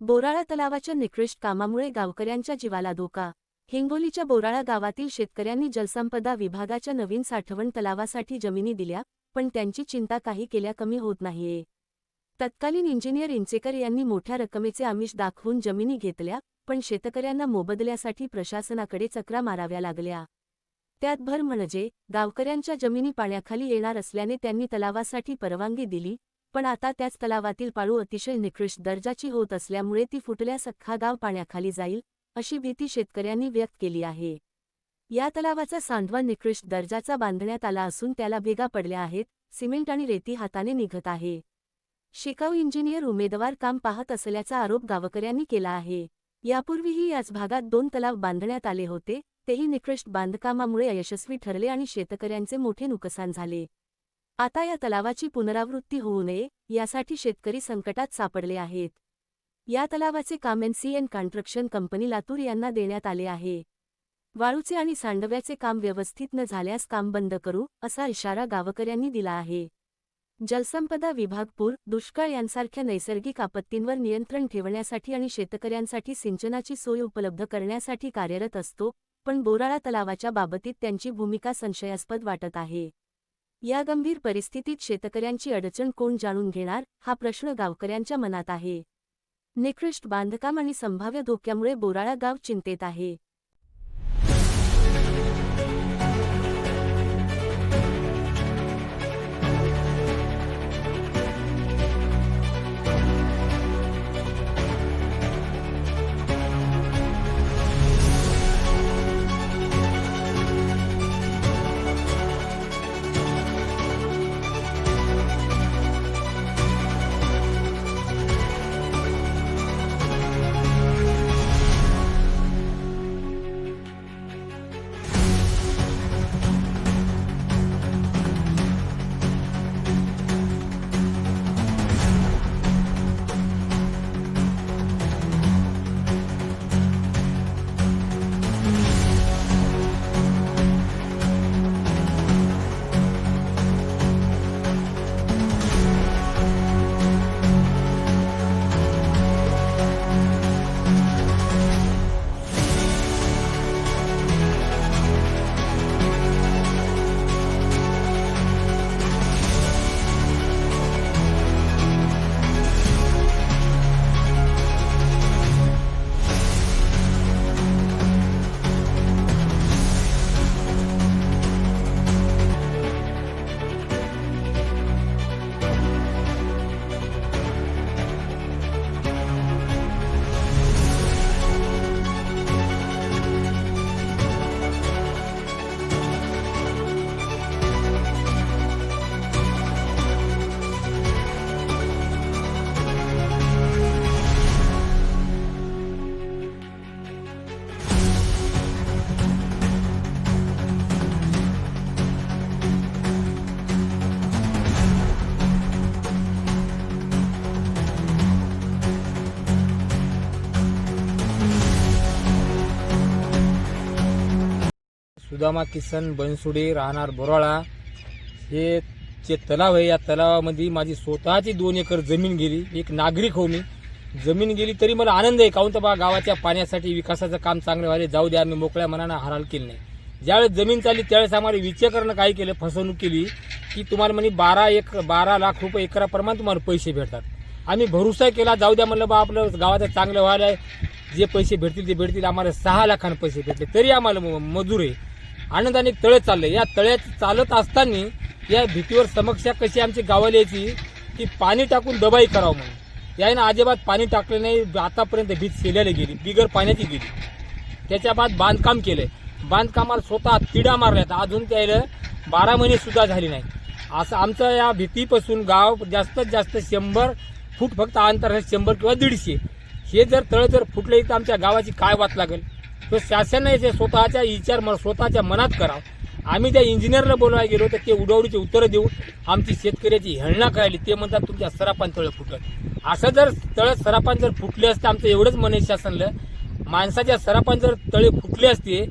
बोराळा तलावाच्या निकृष्ट कामामुळे गावकऱ्यांच्या जीवाला धोका. हिंगोलीच्या बोराळा गावातील शेतकऱ्यांनी जलसंपदा विभागाच्या नवीन साठवण तलावासाठी जमिनी दिल्या पण त्यांची चिंता काही केल्या कमी होत नाहीये. तत्कालीन इंजिनियर इंचेकर यांनी मोठ्या रकमेचे आमिष दाखवून जमिनी घेतल्या पण शेतकऱ्यांना मोबदल्यासाठी प्रशासनाकडे चक्रा माराव्या लागल्या. त्यात भर म्हणजे गावकऱ्यांच्या जमिनी पाण्याखाली येणार असल्याने त्यांनी तलावासाठी परवानगी दिली पण आता त्याच तलावातील पाळू अतिशय निकृष्ट दर्जाची होत असल्यामुळे ती फुटल्यास अख्खा गाव पाण्याखाली जाईल अशी भीती शेतकऱ्यांनी व्यक्त केली आहे. या तलावाचा सांडवा निकृष्ट दर्जाचा बांधण्यात आला असून त्याला भेगा पडल्या आहेत सिमेंट आणि रेती हाताने निघत आहे. शिकाऊ इंजिनियर उमेदवार काम पाहत असल्याचा आरोप गावकऱ्यांनी केला आहे. यापूर्वीही याच भागात दोन तलाव बांधण्यात आले होते तेही निकृष्ट बांधकामामुळे अयशस्वी ठरले आणि शेतकऱ्यांचे मोठे नुकसान झाले. आता या तलावाची पुनरावृत्ती होऊ नये यासाठी शेतकरी संकटात सापडले आहेत. या तलावाचे काम एनसीएन कॉन्ट्रक्शन कंपनी लातूर यांना देण्यात आले आहे. वाळूचे आणि सांडव्याचे काम व्यवस्थित न झाल्यास काम बंद करू असा इशारा गावकऱ्यांनी दिला आहे. जलसंपदा विभाग पूर दुष्काळ यांसारख्या नैसर्गिक आपत्तींवर नियंत्रण ठेवण्यासाठी आणि शेतकऱ्यांसाठी सिंचनाची सोय उपलब्ध करण्यासाठी कार्यरत असतो पण बोराळा तलावाच्या बाबतीत त्यांची भूमिका संशयास्पद वाटत आहे. या गंभीर परिस्थितीत शेतकऱ्यांची अडचण कोण जाणून घेणार हा प्रश्न गावकऱ्यांच्या मनात आहे. निकृष्ट बांधकाम आणि संभाव्य धोक्यामुळे बोराळा गाव चिंतेत आहे. सुदामा किसन बनसुडे राहणार बोराळा. हे जे तलाव आहे या तलावामध्ये माझी स्वतःची दोन एकर जमीन गेली. एक नागरिक हो मी. जमीन गेली तरी मला आनंद आहे. काहून तर बा गावाच्या पाण्यासाठी विकासाचं काम चांगलं व्हायला. जाऊ द्या आम्ही मोकळ्या मनानं हाराल केली नाही. ज्यावेळेस जमीन चालली त्यावेळेस आम्हाला विचारनं काय केलं? फसवणूक केली. की तुम्हाला म्हणे बारा एक बारा लाख रुपये एकराप्रमाणे तुम्हाला पैसे भेटतात. आम्ही भरोसा केला. जाऊ द्या म्हणलं बा आपलं गावाचं चांगलं व्हायला जे पैसे भेटतील ते भेटतील. आम्हाला सहा लाखांना पैसे भेटले. तरी आम्हाला म- मजूर आहे. आनंदाने तळे चालले. या तळ्यात चालत असताना या भीतीवर समस्या कशी आमची गावाला यायची की पाणी टाकून दबाई करावं म्हणून. यानं अजिबात पाणी टाकलं नाही. आतापर्यंत भीत शेल्याला गेली. बिगर पाण्याची गेली. त्याच्या बाद बांधकाम केलंय. बांधकामाला स्वतः तिडा मारल्यात. अजून त्याला बारा महिने सुद्धा झाली नाही. असं आमचं या भीतीपासून गाव जास्तीत जास्त शंभर फूट फक्त अंतर आहे शंभर किंवा दीडशे. हे जर तळ जर फुटले तर आमच्या गावाची काय वाट लागेल? तो शासनाने जे स्वतःच्या विचार म- स्वतःच्या मनात करावं आम्ही त्या इंजिनियरला बोलवायला गेलो तर ते उडवडीची उत्तरं देऊन आमची शेतकऱ्याची हेळणा करायली. ते म्हणतात तुमच्या सरापान तळ फुटत असं जर तळ सरापान जर फुटले असते आमचं एवढंच म्हणे शासनलं. माणसाच्या सरापान जर तळे फुटले असते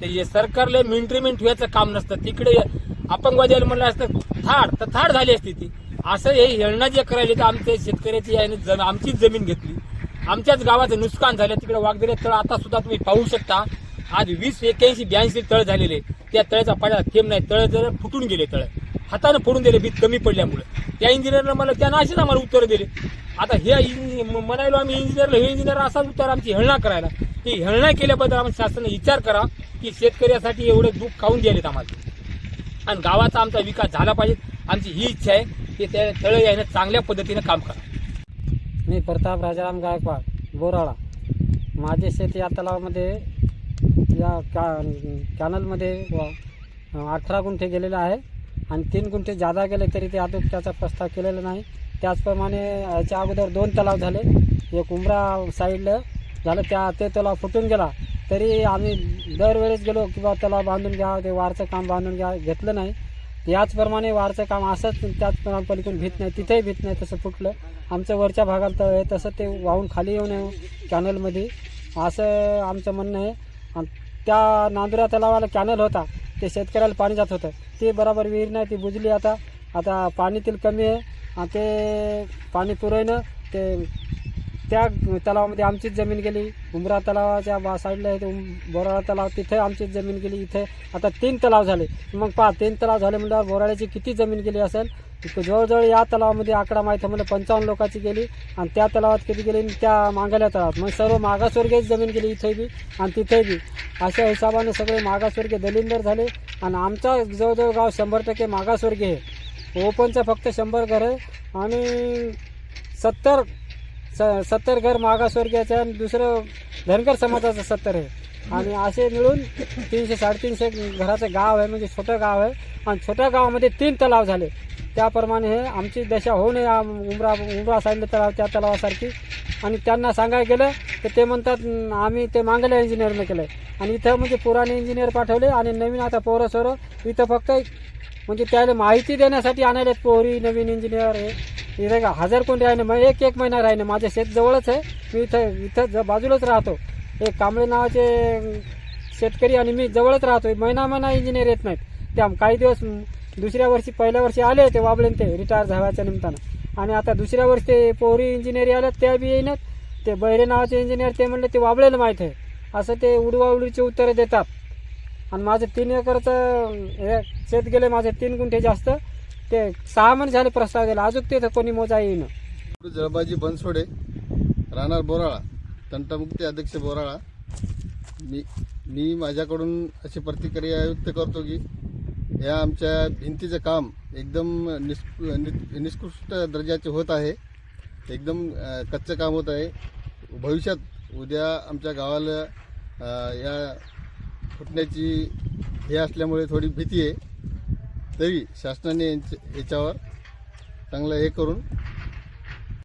तर हे सरकारला मिनिटरी ठेवायचं काम नसतं. तिकडे अपंगवाद्याला म्हणलं असतं थाड तर थाड झाली असती ती. असं हे हेळणा जे करायले तर आमच्या शेतकऱ्याची याने जम- आमचीच जमीन घेतली. आमच्याच गावाचं नुकसान झालं तिकडे वाघदरे तळ आता सुद्धा तुम्ही पाहू शकता. आज वीस एक्क्याऐंशी ब्याऐंशी तळ झालेले. त्या तळ्याचा पाण्याचा थेंब नाही. तळ जर फुटून गेले तळ. हाताने फोडून दिले भीत कमी पडल्यामुळे. त्या इंजिनियरनं मला त्या असेच आम्हाला उत्तर दिले. आता हे म्हणायलो आम्ही इंजिनियरला हे इंजिनियर असाच उत्तर आमची हेळणा करायला. ती हेळणा केल्याबद्दल आम्ही शासनाने विचार करा की शेतकऱ्यासाठी एवढे दुःख खाऊन द्यालेत आम्हाला? आणि गावाचा आमचा विकास झाला पाहिजे. आमची ही इच्छा आहे की त्या तळ यायनं चांगल्या पद्धतीनं काम करा. मी प्रताप राजाराम गायकवाड बोराळा. माझे शेत या तलावामध्ये या का कॅनलमध्ये अठरा गुंठे गेलेले आहे आणि तीन गुंठे जादा गेले तरी ते अजून त्याचा प्रस्ताव केलेला नाही. त्याचप्रमाणे याच्या अगोदर दोन तलाव झाले. एक उमरा साईडला झालं त्या ते तलाव फुटून गेला. तरी आम्ही दरवेळेस गेलो किंवा तलाव बांधून घ्या ते वारचं काम बांधून घ्या घेतलं नाही. याचप्रमाणे वारचं काम असंच त्याच पलीकडून भीत नाही तिथेही भीत नाही तसं फुटलं. आमचं वरच्या भागात तळ आहे तसं ते वाहून खाली येऊ नये कॅनलमध्ये. असं आमचं म्हणणं आहे. आणि त्या नांदुरा तलावाला कॅनल होता ते शेतकऱ्याला पाणी जात होतं. ते बरोबर विहीर नाही ती बुजली आता. आता पाणी तेल कमी आहे आणि ते पाणी पुरवणं ते त्या तलावामध्ये आमचीच जमीन गेली. उमरा तलावाच्या बा साईडला आहे बोराळा तलाव. तिथे आमचीच जमीन गेली. इथे आता तीन तलाव झाले. मग पहा तीन तलाव झाले म्हणल्यावर बोराळ्याची किती जमीन गेली असेल? जवळजवळ या तलावामध्ये आकडा माहीत आहे मला पंचावन्न लोकांची गेली. आणि त्या तलावात किती गेली? आणि त्या मांगल्या तलावात. मग सर्व मागासवर्गीय जमीन गेली इथे बी आणि तिथे बी. अशा हिशोबाने सगळे मागासवर्गीय दलिंदर झाले. आणि आमचा जवळजवळ गाव शंभर टक्के मागासवर्गीय आहे. ओपनचं फक्त शंभर घर आहे. आणि सत्तर स सत्तर घर मागासवर्गीयाचं आणि दुसरं धनगर समाजाचं सत्तर आहे. आणि असे मिळून तीनशे साडेतीनशे घराचं गाव आहे म्हणजे छोटं गाव आहे. आणि छोट्या गावामध्ये तीन तलाव झाले. त्याप्रमाणे हे आमची दशा होऊ नये उमरा उमरा साईडला तलाव त्या तलावासारखी. आणि त्यांना सांगायला गेलं तर ते म्हणतात आम्ही ते मांगल्या इंजिनियरनं केलं आहे आणि इथं म्हणजे पुराणे इंजिनियर पाठवले आणि नवीन आता पोरं सोरं इथं फक्त म्हणजे त्याला माहिती देण्यासाठी आणायला पोहरी नवीन इंजिनियर हे. इथे का हजार कोण राहिले मग एक एक महिना राहिले माझ्या शेत जवळच आहे. मी इथं इथं ज बाजूलाच राहतो. एक कांबळे नावाचे शेतकरी आणि मी जवळच राहतो महिना महिना इंजिनियर येत नाहीत. त्या काही दिवस दुसऱ्या वर्षी पहिल्या वर्षी आले ते वाबळेन ते रिटायर झाल्याच्या निमित्तानं. आणि आता दुसऱ्या वर्षी ते पोहरी इंजिनियर आले त्या बी येईनात. ते बैरे नावाचे इंजिनियर ते म्हणले ते वाबळेला माहीत आहे. असं ते उडवाउडीची उत्तरं देतात. आणि माझं तीन एकरचं हे शेत गेले माझे तीन गुंठे जास्त. ते सहा महिने झाले प्रस्ताव दिला. अजून ते कोणी मोजा येईन. जळबाजी बनसोडे राहणार बोराळा तंटामुक्ती अध्यक्ष बोराळा. मी मी माझ्याकडून अशी प्रतिक्रिया व्यक्त करतो की या आमच्या भिंतीचं काम एकदम निस् नि- निष्कृष्ट दर्जाचे होत आहे. एकदम कच्चं काम होत आहे. भविष्यात उद्या आमच्या गावाला या फुटण्याची हे असल्यामुळे थोडी भीती आहे. तरी शासनाने यांच्या- याच्यावर चांगलं हे करून